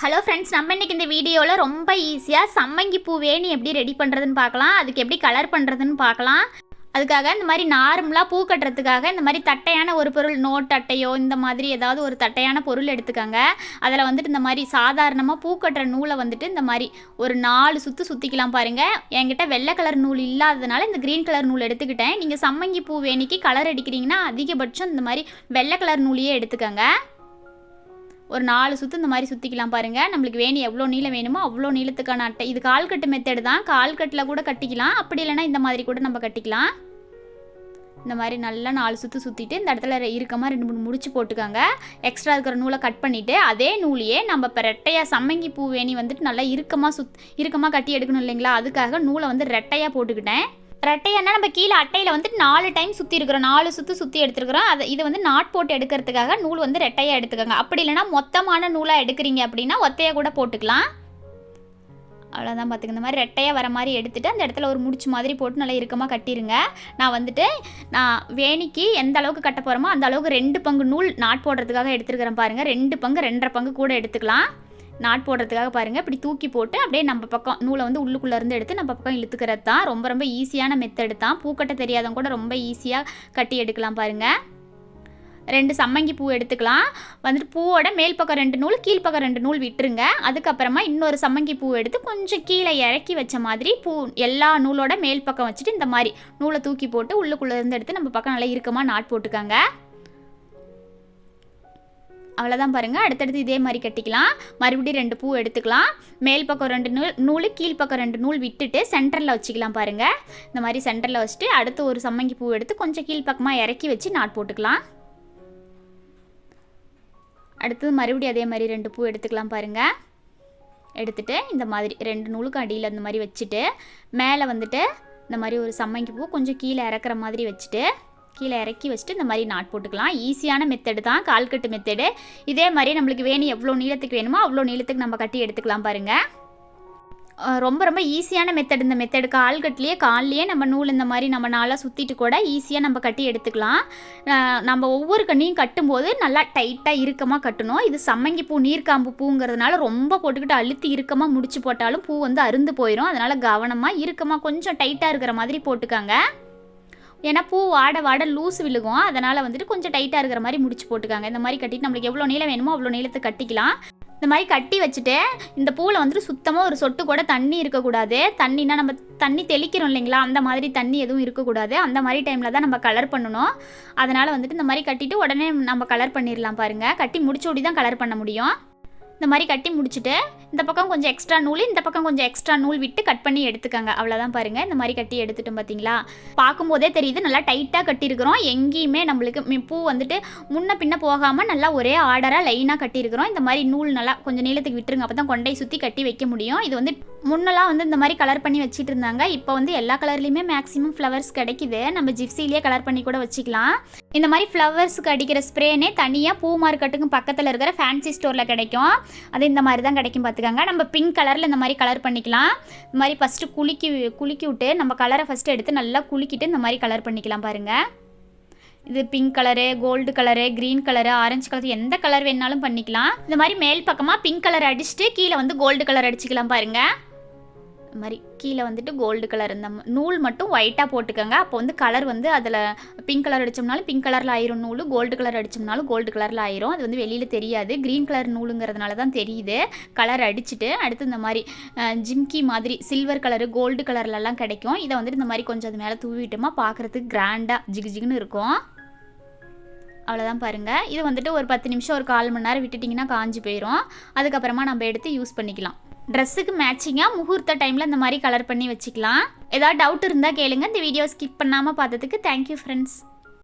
Hello friends நம்ம இன்னைக்கு இந்த வீடியோவில் ரொம்ப ஈஸியாக சம்மங்கி பூ வேணி எப்படி ரெடி பண்ணுறதுன்னு பார்க்கலாம். அதுக்கு எப்படி கலர் பண்ணுறதுன்னு பார்க்கலாம். அதுக்காக இந்த மாதிரி நார்மலாக பூ கட்டுறதுக்காக இந்த மாதிரி தட்டையான ஒரு பொருள் நோட் அட்டையோ இந்த மாதிரி ஏதாவது ஒரு தட்டையான பொருள் எடுத்துக்கோங்க. அதில் வந்துட்டு இந்த மாதிரி சாதாரணமாக பூ கட்டுற நூலை வந்துட்டு இந்த மாதிரி ஒரு நாலு சுற்று சுற்றிக்கலாம் பாருங்கள் என்கிட்ட வெள்ளை கலர் நூல் இல்லாததுனால இந்த க்ரீன் கலர் நூல் எடுத்துக்கிட்டேன். நீங்கள் சம்மங்கி பூ வேணிக்கு கலர் அடிக்கிறீங்கன்னா அதிகபட்சம் இந்த மாதிரி வெள்ளை கலர் நூலையே எடுத்துக்கோங்க. ஒரு நாலு சுற்று இந்த மாதிரி சுற்றிக்கலாம் பாருங்கள் நம்மளுக்கு வேணும் எவ்வளோ நீளம் வேணுமோ அவ்வளோ நீளத்துக்கான அட்டை. இது கால்கட்டு மெத்தடு தான். கால்கட்டில் கூட கட்டிக்கலாம். அப்படி இல்லைன்னா இந்த மாதிரி கூட நம்ம கட்டிக்கலாம். இந்த மாதிரி நல்லா நாலு சுற்று சுற்றிட்டு இந்த இடத்துல ரெ- ரெண்டு மூணு முடிச்சு போட்டுக்காங்க. எக்ஸ்ட்ரா இருக்கிற நூலை கட் பண்ணிவிட்டு அதே நூலையே நம்ம இப்போ ரெட்டையாக சம்மங்கி பூ வேணி வந்துட்டு நல்லா இறுக்கமாக சுத் இறுக்கமாக கட்டி எடுக்கணும் இல்லைங்களா? அதுக்காக நூலை வந்து ரெட்டையாக போட்டுக்கிட்டேன். ரெட்டையன்னா நம்ம கீழே அட்டையில் வந்துட்டு நாலு டைம் சுற்றி இருக்கிறோம். நாலு சுற்று சுற்றி எடுத்துருக்குறோம். அதை இது வந்து நாட் போட்டு எடுக்கிறதுக்காக நூல் வந்து ரெட்டையாக எடுத்துக்கோங்க. அப்படி இல்லைன்னா மொத்தமான நூலாக எடுக்கிறீங்க அப்படின்னா ஒத்தையாக கூட போட்டுக்கலாம். அவ்வளோதான் பார்த்துங்க இந்த மாதிரி ரெட்டையாக வர மாதிரி எடுத்துகிட்டு அந்த இடத்துல ஒரு முடிச்சு மாதிரி போட்டு நல்லா இறுக்கமாக கட்டிருங்க. நான் வந்துட்டு நான் வேணிக்கு எந்த அளவுக்கு கட்ட போகிறோமோ அந்த அளவுக்கு ரெண்டு பங்கு நூல் நாட் போடுறதுக்காக எடுத்துருக்கிறேன் பாருங்கள் ரெண்டு பங்கு ரெண்டரை பங்கு கூட எடுத்துக்கலாம். நாட் போடுறதுக்காக பாருங்கள் இப்படி தூக்கி போட்டு அப்படியே நம்ம பக்கம் நூலை வந்து உள்ளுக்குள்ளேருந்து எடுத்து நம்ம பக்கம் இழுத்துக்கிறது தான். ரொம்ப ரொம்ப ஈஸியான மெத்தடு தான். பூக்கட்ட தெரியாதவங்க கூட ரொம்ப ஈஸியாக கட்டி எடுக்கலாம் பாருங்கள் ரெண்டு சம்மங்கி பூ எடுத்துக்கலாம். வந்துட்டு பூவோட மேல் பக்கம் ரெண்டு நூல் கீழ்ப்பக்கம் ரெண்டு நூல் விட்டுருங்க. அதுக்கப்புறமா இன்னொரு சம்மங்கி பூ எடுத்து கொஞ்சம் கீழே இறக்கி வச்ச மாதிரி பூ எல்லா நூலோட மேல் பக்கம் வச்சுட்டு இந்த மாதிரி நூலை தூக்கி போட்டு உள்ளுக்குள்ளேருந்து எடுத்து நம்ம பக்கம் நல்லா இறுக்கமாக நாட் போட்டுக்கோங்க. அவ்வளோதான் பாருங்கள் அடுத்தடுத்து இதே மாதிரி கட்டிக்கலாம். மறுபடியும் ரெண்டு பூ எடுத்துக்கலாம். மேல் பக்கம் ரெண்டு நூல் நூல் கீழ் பக்கம் ரெண்டு நூல் விட்டுட்டு சென்டரில் வச்சுக்கலாம் பாருங்கள் இந்த மாதிரி சென்டரில் வச்சுட்டு அடுத்து ஒரு சம்மங்கி பூ எடுத்து கொஞ்சம் கீழ்ப்பக்கமாக இறக்கி வச்சு நாட் போட்டுக்கலாம். அடுத்தது மறுபடியும் அதே மாதிரி ரெண்டு பூ எடுத்துக்கலாம் பாருங்கள் எடுத்துட்டு இந்த மாதிரி ரெண்டு நூலுக்கு அடியில் இந்த மாதிரி வச்சுட்டு மேலே வந்துட்டு இந்த மாதிரி ஒரு சம்மங்கி பூ கொஞ்சம் கீழே இறக்குற மாதிரி வச்சுட்டு கீழே இறக்கி வச்சுட்டு இந்த மாதிரி நாட் போட்டுக்கலாம். ஈஸியான மெத்தடு தான் கால்கட்டு மெத்தடு இதே மாதிரி நம்மளுக்கு வேணும் எவ்வளோ நீளத்துக்கு வேணுமோ அவ்வளோ நீளத்துக்கு நம்ம கட்டி எடுத்துக்கலாம் பாருங்கள் ரொம்ப ரொம்ப ஈஸியான மெத்தட் இந்த மெத்தடு கால்கட்லேயே கால்லையே நம்ம நூல் இந்த மாதிரி நம்ம நாளாக சுற்றிட்டு கூட ஈஸியாக நம்ம கட்டி எடுத்துக்கலாம். நம்ம ஒவ்வொரு கண்ணையும் கட்டும்போது நல்லா டைட்டாக இறுக்கமாக கட்டணும். இது சம்மங்கி பூ நீர்க்காம்பு பூங்கிறதுனால ரொம்ப போட்டுக்கிட்டு அழுத்தி இறுக்கமாக முடிச்சு போட்டாலும் பூ வந்து அருந்து போயிடும் அதனால் கவனமாக இறுக்கமாக கொஞ்சம் டைட்டாக இருக்கிற மாதிரி போட்டுக்காங்க. ஏன்னா பூ வாட வாட லூஸ் விழுகும். அதனால் வந்துட்டு கொஞ்சம் டைட்டாக இருக்கிற மாதிரி முடிச்சு போட்டுக்காங்க. இந்த மாதிரி கட்டிட்டு நம்மளுக்கு எவ்வளோ நீளம் வேணுமோ அவ்வளோ நீளத்தை கட்டிக்கலாம். இந்த மாதிரி கட்டி வச்சுட்டு இந்த பூவில் வந்துட்டு சுத்தமாக ஒரு சொட்டு கூட தண்ணி இருக்கக்கூடாது. தண்ணினா நம்ம தண்ணி தெளிக்கிறோம் இல்லைங்களா? அந்த மாதிரி தண்ணி எதுவும் இருக்கக்கூடாது. அந்த மாதிரி டைமில் தான் நம்ம கலர் பண்ணணும். அதனால் வந்துட்டு இந்த மாதிரி கட்டிட்டு உடனே நம்ம கலர் பண்ணிடலாம் பாருங்கள் கட்டி முடிச்சோடி தான் கலர் பண்ண முடியும். இந்த மாதிரி கட்டி முடிச்சுட்டு இந்த பக்கம் கொஞ்சம் எக்ஸ்ட்ரா நூல் இந்த பக்கம் கொஞ்சம் எக்ஸ்ட்ரா நூல் விட்டு கட் பண்ணி எடுத்துக்கோங்க. அவ்வளோதான் பாருங்கள் இந்த மாதிரி கட்டி எடுத்துட்டோம் பார்த்தீங்களா பார்க்கும்போதே தெரியுது நல்லா டைட்டாக கட்டியிருக்கிறோம். எங்கேயுமே நம்மளுக்கு மி- பூ வந்துட்டு முன்ன பின்ன போகாமல் நல்லா ஒரே ஆர்டராக லைனாக கட்டியிருக்கிறோம். இந்த மாதிரி நூல் நல்லா கொஞ்சம் நீளத்துக்கு விட்டுருங்க. அப்போ தான் கொண்டை சுற்றி கட்டி வைக்க முடியும். இது வந்து முன்னெல்லாம் வந்து இந்த மாதிரி கலர் பண்ணி வச்சுட்டு இருந்தாங்க. இப்போ வந்து எல்லா கலர்லேயுமே மேக்ஸிமம் ஃப்ளவர்ஸ் கிடைக்குது. நம்ம ஜிப்சிலேயே கலர் பண்ணி கூட வச்சுக்கலாம். இந்த மாதிரி ஃப்ளவர்ஸுக்கு அடிக்கிற ஸ்ப்ரேனே தனியாக பூ மார்க்கெட்டுக்கு பக்கத்தில் இருக்கிற ஃபேன்சி ஸ்டோரில் கிடைக்கும். அது இந்த மாதிரி தான் கிடைக்கும் பார்த்து பார்த்துக்கோங்க நம்ம பிங்க் கலரில் இந்த மாதிரி கலர் பண்ணிக்கலாம். இந்த மாதிரி ஃபஸ்ட்டு குலுக்கி குலுக்கி விட்டு நம்ம கலரை ஃபஸ்ட்டு எடுத்து நல்லா குலுக்கிட்டு இந்த மாதிரி கலர் பண்ணிக்கலாம் பாருங்கள் இது pink colour gold colour green colour orange colour எந்த கலர் வேணாலும் பண்ணிக்கலாம். இந்த மாதிரி மேல் பக்கமாக பிங்க் கலர் அடிச்சுட்டு கீழே வந்து கோல்டு கலர் அடிச்சுக்கலாம் பாருங்கள் மாதிரி கீழே வந்துட்டு கோல்டு கலர் இந்த நூல் மட்டும் ஒயிட்டாக போட்டுக்கோங்க. அப்போ வந்து கலர் வந்து அதில் பிங்க் கலர் அடித்தோம்னாலும் பிங்க் கலரில் ஆயிரும் நூல் கோல்டு கலர் அடித்தோம்னாலும் கோல்டு கலரில் ஆயிரும். அது வந்து வெளியில் தெரியாது. க்ரீன் கலர் நூலுங்கிறதுனால தான் தெரியுது. கலர் அடிச்சுட்டு அடுத்து இந்த மாதிரி ஜிம்கி மாதிரி சில்வர் கலரு கோல்டு கலர்லலாம் கிடைக்கும். இதை வந்துட்டு இந்த மாதிரி கொஞ்சம் அது மேலே தூவிட்டோமா பார்க்குறதுக்கு கிராண்டாக ஜிகு ஜிகுன்னு இருக்கும். அவ்வளோதான் பாருங்கள் இது வந்துட்டு ஒரு பத்து நிமிஷம் ஒரு கால் மணி நேரம் விட்டுட்டிங்கன்னா காஞ்சு போயிடும் அதுக்கப்புறமா நம்ம எடுத்து யூஸ் பண்ணிக்கலாம். ட்ரெஸ்ஸுக்கு மேட்சிங்காக முகூர்த்த டைமில் இந்த மாதிரி கலர் பண்ணி வச்சுக்கலாம். ஏதாவது டவுட் இருந்தால் கேளுங்க. இந்த வீடியோ ஸ்கிப் பண்ணாமல் பார்த்ததுக்கு தேங்க்யூ ஃப்ரெண்ட்ஸ்